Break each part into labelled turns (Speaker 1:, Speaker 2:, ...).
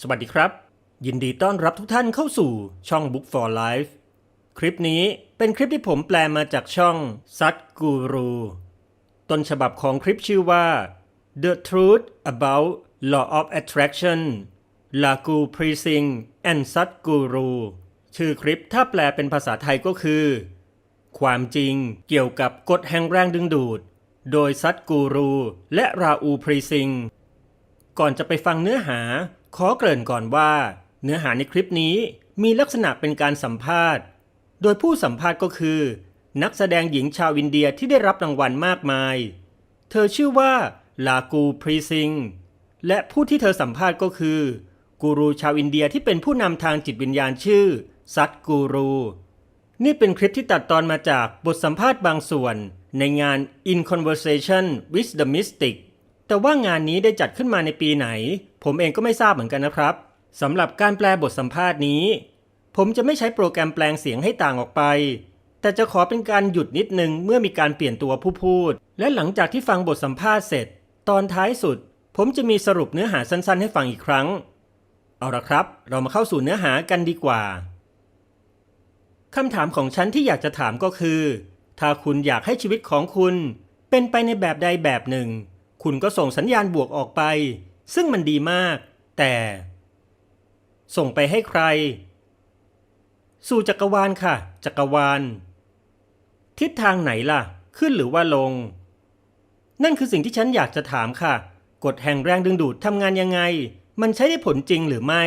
Speaker 1: สวัสดีครับ ยินดีต้อนรับทุกท่านเข้าสู่ช่อง Book for Life คลิปนี้เป็นคลิปที่ผมแปลมาจากช่องซัดกูรูต้นฉบับของคลิปชื่อว่า The Truth About Law of Attraction l a g u Precinct and Sat Guru ชื่อคลิปถ้าแปลเป็นภาษาไทยก็คือ ความจริงเกี่ยวกับกฎแห่งแรงดึงดูด โดยซัดกูรูและราอูพรีซิง ก่อนจะไปฟังเนื้อหา ขอเกริ่นก่อนว่า เนื้อหาในคลิปนี้มีลักษณะเป็นการสัมภาษณ์ โดยผู้สัมภาษณ์ก็คือ นักแสดงหญิงชาวอินเดียที่ได้รับรางวัลมากมาย เธอชื่อว่าลากูพรีซิงและผู้ที่เธอสัมภาษณ์ก็คือ กูรูชาวอินเดียที่เป็นผู้นำทางจิตวิญญาณชื่อซัดกูรูนี่เป็นคลิปที่ตัดตอนมาจากบทสัมภาษณ์บางส่วนในงาน In Conversation with the Mystic แต่ว่างานนี้ได้จัดขึ้นมาในปีไหน ผมเองก็ไม่ทราบเหมือนกันนะครับสำหรับการแปลบทสัมภาษณ์นี้ ผมจะไม่ใช้โปรแกรมแปลงเสียงให้ต่างออกไป แต่จะขอเป็นการหยุดนิดนึงเมื่อมีการเปลี่ยนตัวผู้พูด และหลังจากที่ฟังบทสัมภาษณ์เสร็จ ตอนท้ายสุด ผมจะมีสรุปเนื้อหาสั้นๆ ให้ฟังอีกครั้ง เอาละครับ เรามาเข้าสู่เนื้อหากันดีกว่าคำถามของฉันที่อยากจะถามก็คือ ถ้าคุณอยากให้ชีวิตของคุณ เป็นไปในแบบใดแบบหนึ่ง คุณก็ส่งสัญญาณบวกออกไป ซึ่งมันดีมาก แต่ ส่งไปให้ใคร สู่จักรวาลค่ะ จักรวาล ทิศทางไหนล่ะ ขึ้นหรือว่าลง นั่นคือสิ่งที่ฉันอยากจะถามค่ะ กฎแห่งแรงดึงดูดทำงานยังไง มันใช้ได้ผลจริงหรือไม่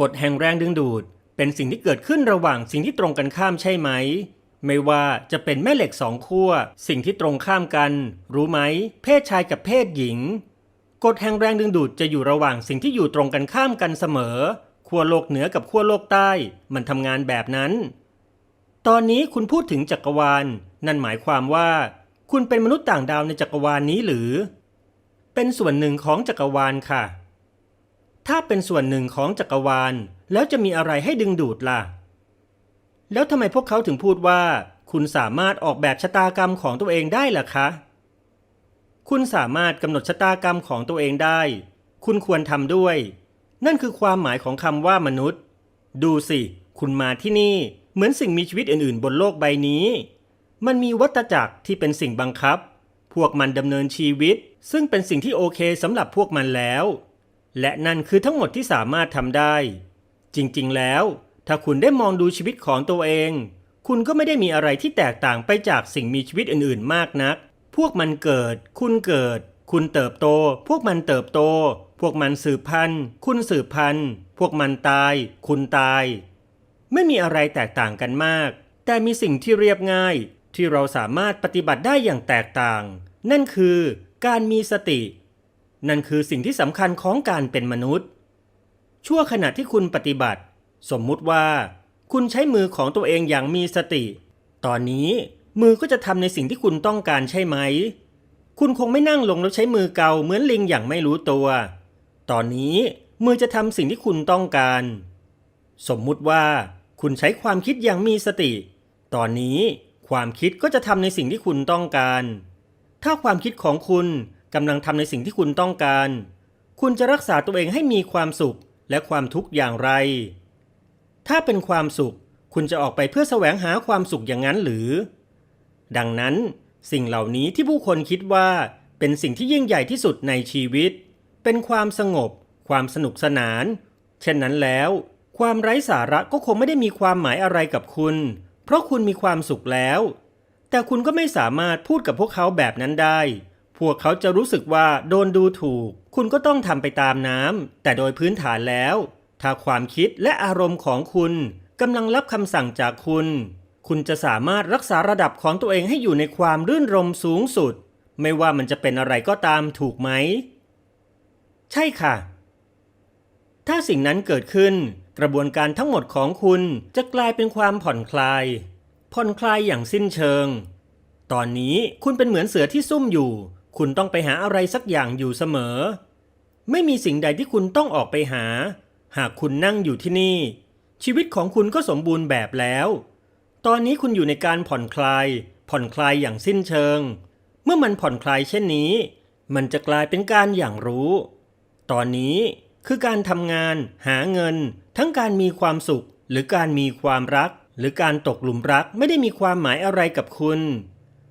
Speaker 1: กฎแห่งแรงดึงดูดเป็นสิ่งที่เกิดขึ้นระหว่างสิ่งที่ตรงกันข้ามใช่ไหม ไม่ว่าจะเป็นแม่เหล็กสองขั้ว สิ่งที่ตรงข้ามกัน รู้ไหม เพศชายกับเพศหญิง กฎแห่งแรงดึงดูดจะอยู่ระหว่างสิ่งที่อยู่ตรงกันข้ามกันเสมอขั้วโลกเหนือกับขั้วโลกใต้ มันทำงานแบบนั้น ตอนนี้คุณพูดถึงจักรวาล นั่นหมายความว่า คุณเป็นมนุษย์ต่างดาวในจักรวาลนี้หรือ เป็นส่วนหนึ่งของจักรวาลค่ะ ถ้าเป็นส่วนหนึ่งของจักรวาล แล้วจะมีอะไรให้ดึงดูดล่ะ แล้วทำไมพวกเขาถึงพูดว่า คุณสามารถออกแบบชะตากรรมของตัวเองได้ล่ะคะ คุณสามารถกำหนดชะตากรรมของตัวเองได้ คุณควรทำด้วย นั่นคือความหมายของคำว่ามนุษย์ ดูสิ คุณมาที่นี่ เหมือนสิ่งมีชีวิตอื่นๆ บนโลกใบนี้ มันมีวัฏจักรที่เป็นสิ่งบังคับ พวกมันดำเนินชีวิต ซึ่งเป็นสิ่งที่โอเคสำหรับพวกมันแล้ว และนั่นคือทั้งหมดที่สามารถทำได้ จริงๆ แล้ว ถ้าคุณได้มองดูชีวิตของตัวเอง คุณก็ไม่ได้มีอะไรที่แตกต่างไปจากสิ่งมีชีวิตอื่นๆ มากนัก พวกมันเกิด คุณเกิด คุณเติบโต พวกมันเติบโต พวกมันสืบพันธุ์ คุณสืบพันธุ์ พวกมันตาย คุณตาย ไม่มีอะไรแตกต่างกันมาก แต่มีสิ่งที่เรียบง่าย ที่เราสามารถปฏิบัติได้อย่างแตกต่าง นั่นคือการมีสติ นั่นคือสิ่งที่สำคัญของการเป็นมนุษย์ ชั่วขณะที่คุณปฏิบัติ สมมุติว่า คุณใช้มือของตัวเองอย่างมีสติ ตอนนี้มือก็จะทำในสิ่งที่คุณต้องการใช่ไหม คุณคงไม่นั่งลงแล้วใช้มือเกาเหมือนลิงอย่างไม่รู้ตัว ตอนนี้มือจะทำสิ่งที่คุณต้องการ สมมุติว่า คุณใช้ความคิดอย่างมีสติ ตอนนี้ความคิดก็จะทำในสิ่งที่คุณต้องการ ถ้าความคิดของคุณกำลังทำในสิ่งที่คุณต้องการ คุณจะรักษาตัวเองให้มีความสุขและความทุกข์อย่างไร ถ้าเป็นความสุข คุณจะออกไปเพื่อแสวงหาความสุขอย่างนั้นหรือ ดังนั้น สิ่งเหล่านี้ที่ผู้คนคิดว่า เป็นสิ่งที่ยิ่งใหญ่ที่สุดในชีวิต เป็นความสงบ ความสนุกสนาน เช่นนั้นแล้ว ความไร้สาระก็คงไม่ได้มีความหมายอะไรกับคุณ เพราะคุณมีความสุขแล้ว แต่คุณก็ไม่สามารถพูดกับพวกเขาแบบนั้นได้ พวกเขาจะรู้สึกว่าโดนดูถูก คุณก็ต้องทำไปตามน้ำแต่โดยพื้นฐานแล้ว ถ้าความคิดและอารมณ์ของคุณกำลังรับคำสั่งจากคุณ คุณจะสามารถรักษาระดับของตัวเองให้อยู่ในความรื่นรมสูงสุด ไม่ว่ามันจะเป็นอะไรก็ตามถูกไหม ใช่ค่ะ ถ้าสิ่งนั้นเกิดขึ้น กระบวนการทั้งหมดของคุณจะกลายเป็นความผ่อนคลาย ผ่อนคลายอย่างสิ้นเชิง ตอนนี้คุณเป็นเหมือนเสือที่ซุ่มอยู่ คุณต้องไปหาอะไรสักอย่างอยู่เสมอ ไม่มีสิ่งใดที่คุณต้องออกไปหา หากคุณนั่งอยู่ที่นี่ ชีวิตของคุณก็สมบูรณ์แบบแล้ว ตอนนี้คุณอยู่ในการผ่อนคลาย ผ่อนคลายอย่างสิ้นเชิง เมื่อมันผ่อนคลายเช่นนี้ มันจะกลายเป็นการอย่างรู้ ตอนนี้คือการทำงาน หาเงิน ทั้งการมีความสุข หรือการมีความรัก หรือการตกหลุมรักไม่ได้มีความหมายอะไรกับคุณ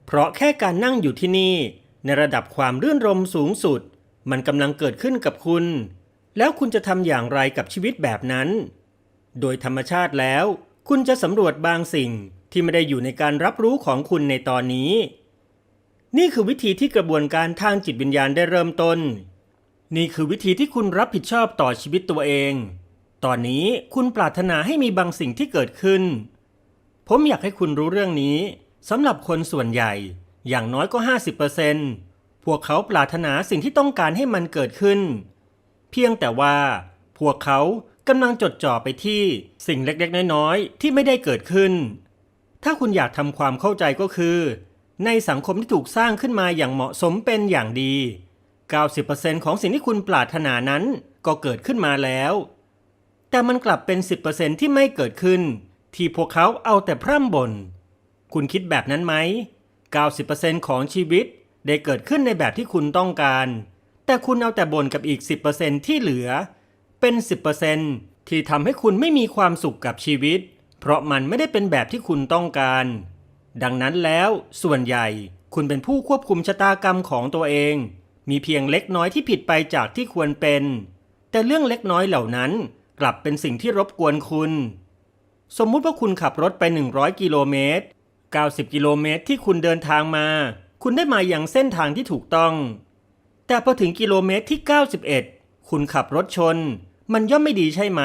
Speaker 1: เพราะแค่การนั่งอยู่ที่นี่ ในระดับความรื่นรมสูงสุด มันกำลังเกิดขึ้นกับคุณ แล้วคุณจะทำอย่างไรกับชีวิตแบบนั้น โดยธรรมชาติแล้ว คุณจะสำรวจบางสิ่งที่ไม่ได้อยู่ในการรับรู้ของคุณในตอนนี้ นี่คือวิธีที่กระบวนการทางจิตวิญญาณได้เริ่มต้น นี่คือวิธีที่คุณรับผิดชอบต่อชีวิตตัวเอง ตอนนี้คุณปรารถนาให้มีบางสิ่งที่เกิดขึ้น ผมอยากให้คุณรู้เรื่องนี้สำหรับคนส่วนใหญ่ อย่างน้อยก็ 50%พวกเขาปรารถนาสิ่งที่ต้องการให้มันเกิดขึ้น พียงแต่ว่า พวกเขากำลังจดจ่อไปที่สิ่งเล็กๆ น้อยๆ ที่ไม่ได้เกิดขึ้น ถ้าคุณอยากทำความเข้าใจก็คือ ในสังคมที่ถูกสร้างขึ้นมาอย่างเหมาะสมเป็นอย่างดี 90%ของสิ่งที่คุณปรารถนานั้นก็เกิดขึ้นมาแล้ว แต่มันกลับเป็น 10%ที่ไม่เกิดขึ้น ที่พวกเขาเอาแต่พร่ำบน่น คุณคิดแบบนั้นไหม 90%ของชีวิตได้เกิดขึ้นในแบบที่คุณต้องการ แต่คุณเอาแต่บ่นกับอีก 10%ที่เหลือ เป็น 10%ที่ทำให้คุณไม่มีความสุขกับชีวิต เพราะมันไม่ได้เป็นแบบที่คุณต้องการ ดังนั้นแล้วส่วนใหญ่คุณเป็นผู้ควบคุมชะตากรรมของตัวเอง มีเพียงเล็กน้อยที่ผิดไปจากที่ควรเป็น แต่เรื่องเล็กน้อยเหล่านั้นกลับเป็นสิ่งที่รบกวนคุณ สมมุติว่าคุณขับรถไป 100 กิโลเมตร 90 กิโลเมตรที่คุณเดินทางมา คุณได้มาอย่างเส้นทางที่ถูกต้อง แต่พอถึงกิโลเมตรที่ 91 คุณขับรถชน มันย่อมไม่ดีใช่ไหม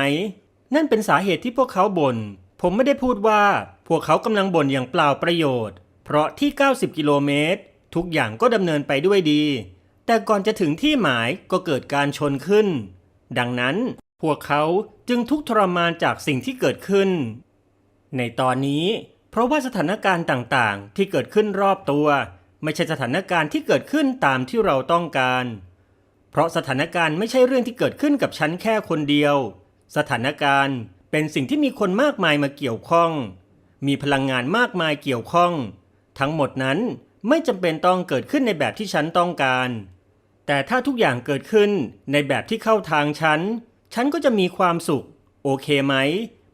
Speaker 1: นั่นเป็นสาเหตุที่พวกเขาบน่น ผมไม่ได้พูดว่า พวกเขากำลังบ่นอย่างเปล่าประโยชน์ เพราะที่ 90 กิโลเมตร ทุกอย่างก็ดำเนินไปด้วยดี แต่ก่อนจะถึงที่หมายก็เกิดการชนขึ้น ดังนั้นพวกเขาจึงทุกข์ทรมานจากสิ่งที่เกิดขึ้น ในตอนนี้ เพราะว่าสถานการณ์ต่างๆ ที่เกิดขึ้นรอบตัว ไม่ใช่สถานการณ์ที่เกิดขึ้นตามที่เราต้องการ เพราะสถานการณ์ไม่ใช่เรื่องที่เกิดขึ้นกับฉันแค่คนเดียว สถานการณ์เป็นสิ่งที่มีคนมากมายมาเกี่ยวข้อง มีพลังงานมากมายเกี่ยวข้อง ทั้งหมดนั้นไม่จำเป็นต้องเกิดขึ้นในแบบที่ฉันต้องการ แต่ถ้าทุกอย่างเกิดขึ้นในแบบที่เข้าทางฉัน ฉันก็จะมีความสุข โอเคไหม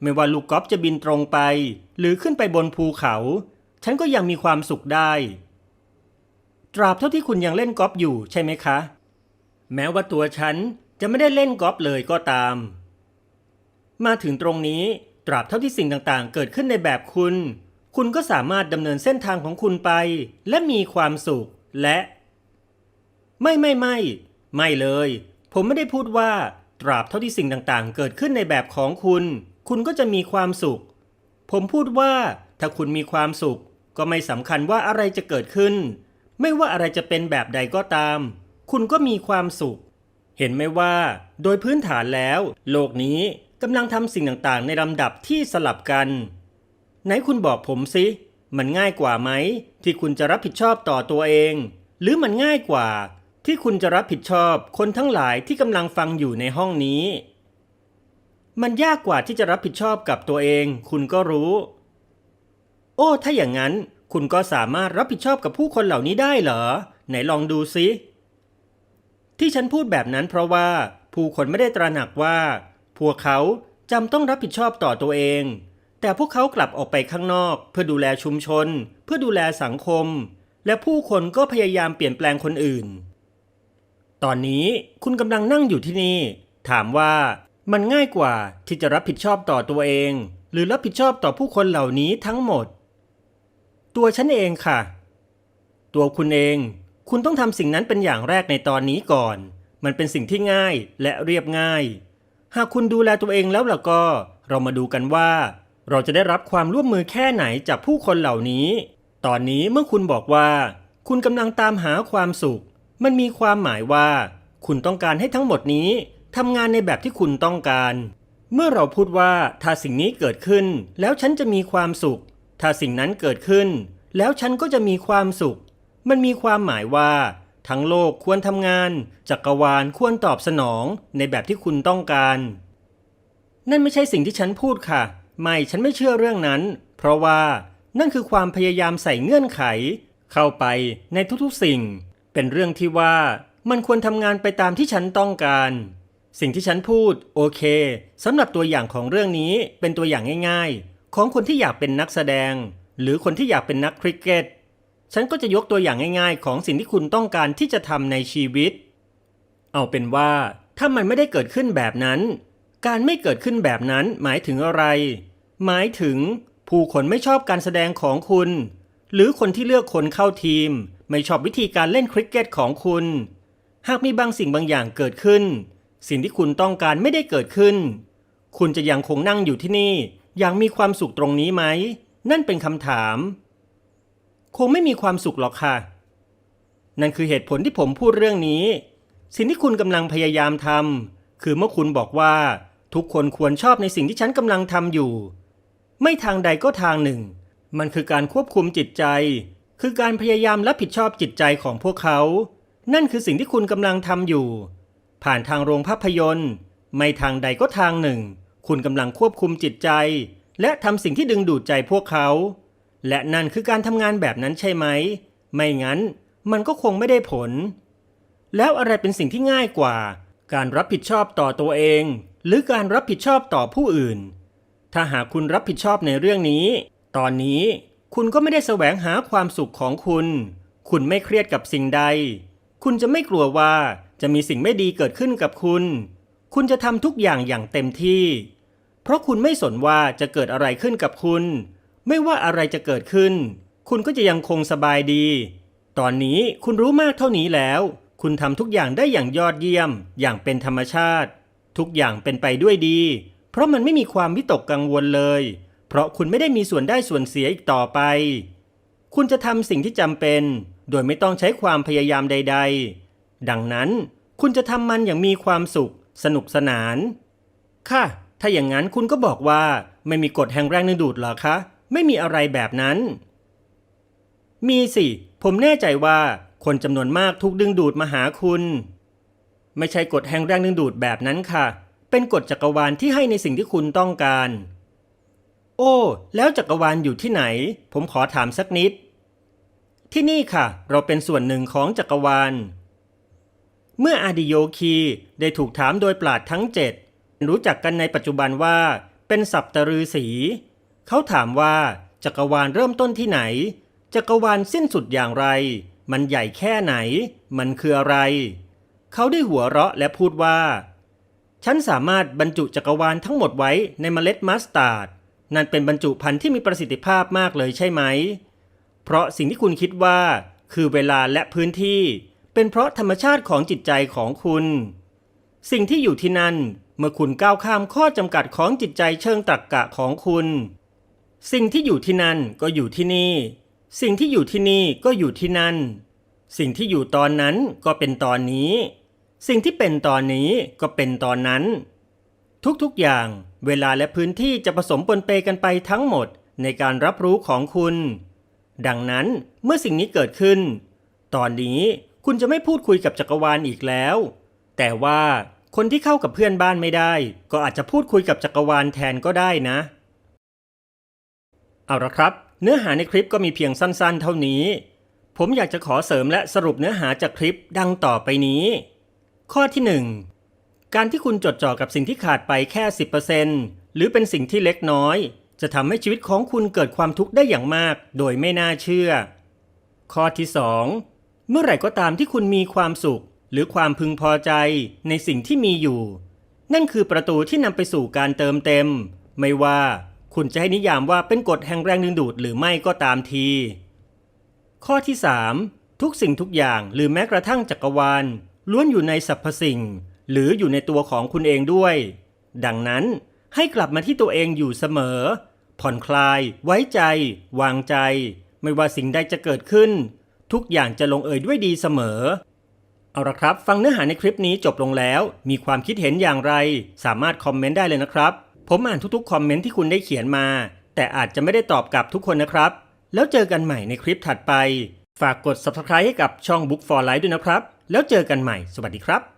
Speaker 1: ไม่ว่าลูกกอล์ฟจะบินตรงไป หรือขึ้นไปบนภูเขา ฉันก็ยังมีความสุขได้ ตราบเท่าที่คุณยังเล่นกอล์ฟอยู่ใช่ไหมคะ แม้ว่าตัวฉันจะไม่ได้เล่นกอล์ฟเลยก็ตาม มาถึงตรงนี้ตราบเท่าที่สิ่งต่างๆ เกิดขึ้นในแบบคุณ คุณก็สามารถดำเนินเส้นทางของคุณไป และมีความสุขและ ไม่ไม่ไม่ ไม่เลย ผมไม่ได้พูดว่า ตราบเท่าที่สิ่งต่างๆ เกิดขึ้นในแบบของคุณ คุณก็จะมีความสุข ผมพูดว่า ถ้าคุณมีความสุข ก็ไม่สำคัญว่าอะไรจะเกิดขึ้น ไม่ว่าอะไรจะเป็นแบบใดก็ตาม คุณก็มีความสุข เห็นไหมว่า โดยพื้นฐานแล้ว โลกนี้กำลังทำสิ่งต่างๆ ในลำดับที่สลับกัน ไหนคุณบอกผมสิ มันง่ายกว่าไหม ที่คุณจะรับผิดชอบต่อตัวเอง หรือมันง่ายกว่า ที่คุณจะรับผิดชอบคนทั้งหลายที่กำลังฟังอยู่ในห้องนี้ มันยากกว่าที่จะรับผิดชอบกับตัวเอง คุณก็รู้ โอ้ ถ้าอย่างนั้น คุณก็สามารถรับผิดชอบกับผู้คนเหล่านี้ได้เหรอ ไหนลองดูซิ ที่ฉันพูดแบบนั้นเพราะว่าผู้คนไม่ได้ตระหนักว่า พวกเขาจำต้องรับผิดชอบต่อตัวเอง แต่พวกเขากลับออกไปข้างนอก เพื่อดูแลชุมชน เพื่อดูแลสังคม และผู้คนก็พยายามเปลี่ยนแปลงคนอื่น ตอนนี้คุณกำลังนั่งอยู่ที่นี่ ถามว่ามันง่ายกว่าที่จะรับผิดชอบต่อตัวเอง หรือรับผิดชอบต่อผู้คนเหล่านี้ทั้งหมด ตัวฉันเองค่ะ ตัวคุณเอง คุณต้องทำสิ่งนั้นเป็นอย่างแรกในตอนนี้ก่อน มันเป็นสิ่งที่ง่ายและเรียบง่าย หากคุณดูแลตัวเองแล้วล่ะก็ เรามาดูกันว่า เราจะได้รับความร่วมมือแค่ไหนจากผู้คนเหล่านี้ ตอนนี้เมื่อคุณบอกว่า คุณกำลังตามหาความสุข มันมีความหมายว่า คุณต้องการให้ทั้งหมดนี้ทำงานในแบบที่คุณต้องการ เมื่อเราพูดว่าถ้าสิ่งนี้เกิดขึ้น แล้วฉันจะมีความสุข ถ้าสิ่งนั้นเกิดขึ้น แล้วฉันก็จะมีความสุข มันมีความหมายว่า ทั้งโลกควรทำงาน จักรวาลควรตอบสนองในแบบที่คุณต้องการ นั่นไม่ใช่สิ่งที่ฉันพูดค่ะ ไม่ฉันไม่เชื่อเรื่องนั้น เพราะว่านั่นคือความพยายามใส่เงื่อนไข เข้าไปในทุกๆสิ่ง เป็นเรื่องที่ว่ามันควรทำงานไปตามที่ฉันต้องการ สิ่งที่ฉันพูด โอเคสำหรับตัวอย่างของเรื่องนี้เป็นตัวอย่างง่ายๆ ของคนที่อยากเป็นนักแสดง หรือคนที่อยากเป็นนักคริกเก็ต ฉันก็จะยกตัวอย่างง่ายๆ ของสิ่งที่คุณต้องการที่จะทำในชีวิต เอาเป็นว่า ถ้ามันไม่ได้เกิดขึ้นแบบนั้น การไม่เกิดขึ้นแบบนั้นหมายถึงอะไร หมายถึง ผู้คนไม่ชอบการแสดงของคุณ หรือคนที่เลือกคนเข้าทีม ไม่ชอบวิธีการเล่นคริกเก็ตของคุณ หากมีบางสิ่งบางอย่างเกิดขึ้น สิ่งที่คุณต้องการไม่ได้เกิดขึ้น คุณจะยังคงนั่งอยู่ที่นี่ อย่างมีความสุขตรงนี้ไหม นั่นเป็นคำถาม คงไม่มีความสุขหรอกค่ะ นั่นคือเหตุผลที่ผมพูดเรื่องนี้ สิ่งที่คุณกำลังพยายามทำคือเมื่อคุณบอกว่า ทุกคนควรชอบในสิ่งที่ฉันกำลังทำอยู่ ไม่ทางใดก็ทางหนึ่ง มันคือการควบคุมจิตใจ คือการพยายามรับผิดชอบจิตใจของพวกเขา นั่นคือสิ่งที่คุณกำลังทำอยู่ ผ่านทางโรงภาพยนตร์ ไม่ทางใดก็ทางหนึ่ง คุณกำลังควบคุมจิตใจ และทำสิ่งที่ดึงดูดใจพวกเขา และนั่นคือการทำงานแบบนั้นใช่ไหม ไม่งั้นมันก็คงไม่ได้ผล แล้วอะไรเป็นสิ่งที่ง่ายกว่า การรับผิดชอบต่อตัวเอง หรือการรับผิดชอบต่อผู้อื่น ถ้าหากคุณรับผิดชอบในเรื่องนี้ ตอนนี้คุณก็ไม่ได้แสวงหาความสุขของคุณ คุณไม่เครียดกับสิ่งใด คุณจะไม่กลัวว่าจะมีสิ่งไม่ดีเกิดขึ้นกับคุณ คุณจะทำทุกอย่างอย่างเต็มที่ เพราะคุณไม่สนว่าจะเกิดอะไรขึ้นกับคุณ ไม่ว่าอะไรจะเกิดขึ้น คุณก็จะยังคงสบายดี ตอนนี้คุณรู้มากเท่านี้แล้ว คุณทำทุกอย่างได้อย่างยอดเยี่ยม อย่างเป็นธรรมชาติ ทุกอย่างเป็นไปด้วยดี เพราะมันไม่มีความวิตกกังวลเลย เพราะคุณไม่ได้มีส่วนได้ส่วนเสียอีกต่อไป คุณจะทำสิ่งที่จำเป็น โดยไม่ต้องใช้ความพยายามใด ๆ ดังนั้นคุณจะทำมันอย่างมีความสุข สนุกสนาน ค่ะ ถ้าอย่างนั้นคุณก็บอกว่าไม่มีกฎแห่งแรงดึงดูดหรอคะ ไม่มีอะไรแบบนั้น มีสิ ผมแน่ใจว่าคนจำนวนมากถูกดึงดูดมาหาคุณ ไม่ใช่กฎแห่งแรงดึงดูดแบบนั้นค่ะ เป็นกฎจักรวาลที่ให้ในสิ่งที่คุณต้องการ โอ้ แล้วจักรวาลอยู่ที่ไหน ผมขอถามสักนิด ที่นี่ค่ะ เราเป็นส่วนหนึ่งของจักรวาล เมื่ออาดิโยคีได้ถูกถามโดยปราดทั้งเจ็ด รู้จักกันในปัจจุบันว่า เป็นสัปตฤษีเขาถามว่าจักรวาลเริ่มต้นที่ไหน จักรวาลสิ้นสุดอย่างไร มันใหญ่แค่ไหน มันคืออะไร เขาได้หัวเราะและพูดว่า ฉันสามารถบรรจุจักรวาลทั้งหมดไว้ในเมล็ดมัสตาร์ดนั่นเป็นบรรจุภัณฑ์ที่มีประสิทธิภาพมากเลยใช่ไหม เพราะสิ่งที่คุณคิดว่า คือเวลาและพื้นที่ เป็นเพราะธรรมชาติของจิตใจของคุณ สิ่งที่อยู่ที่นั่น เมื่อคุณก้าวข้ามข้อจำกัดของจิตใจเชิงตรรกกะของคุณ สิ่งที่อยู่ที่นั่นก็อยู่ที่นี่ สิ่งที่อยู่ที่นี่ก็อยู่ที่นั่น สิ่งที่อยู่ตอนนั้นก็เป็นตอนนี้ สิ่งที่เป็นตอนนี้ก็เป็นตอนนั้น ทุกๆอย่างเวลาและพื้นที่จะผสมปนเปกันไปทั้งหมดในการรับรู้ของคุณ ดังนั้นเมื่อสิ่งนี้เกิดขึ้น ตอนนี้คุณจะไม่พูดคุยกับจักรวาลอีกแล้ว แต่ว่า คนที่เข้ากับเพื่อนบ้านไม่ได้ ก็อาจจะพูดคุยกับจักรวาลแทนก็ได้นะ เอาละครับ เนื้อหาในคลิปก็มีเพียงสั้นๆ เท่านี้ ผมอยากจะขอเสริมและสรุปเนื้อหาจากคลิปดังต่อไปนี้ ข้อที่ 1 การที่คุณจดจ่อกับสิ่งที่ขาดไปแค่ 10%หรือเป็นสิ่งที่เล็กน้อย จะทำให้ชีวิตของคุณเกิดความทุกข์ได้อย่างมาก โดยไม่น่าเชื่อ ข้อที่ 2 เมื่อไหร่ก็ตามที่คุณมีความสุข หรือความพึงพอใจในสิ่งที่มีอยู่ นั่นคือประตูที่นำไปสู่การเติมเต็ม ไม่ว่าคุณจะให้นิยามว่าเป็นกฎแห่งแรงดึงดูดหรือไม่ก็ตามที ข้อที่ 3 ทุกสิ่งทุกอย่างหรือแม้กระทั่งจักรวาล ล้วนอยู่ในสรรพสิ่ง หรืออยู่ในตัวของคุณเองด้วย ดังนั้นให้กลับมาที่ตัวเองอยู่เสมอ ผ่อนคลาย ไว้ใจ วางใจ ไม่ว่าสิ่งใดจะเกิดขึ้น ทุกอย่างจะลงเอยด้วยดีเสมอ เอาละครับ ฟังเนื้อหาในคลิปนี้จบลงแล้ว มีความคิดเห็นอย่างไร สามารถคอมเมนต์ได้เลยนะครับ ผมอ่านทุกๆคอมเมนต์ที่คุณได้เขียนมา แต่อาจจะไม่ได้ตอบกลับทุกคนนะครับ แล้วเจอกันใหม่ในคลิปถัดไป ฝากกด subscribe ให้กับช่อง Book for Life ด้วยนะครับ แล้วเจอกันใหม่ สวัสดีครับ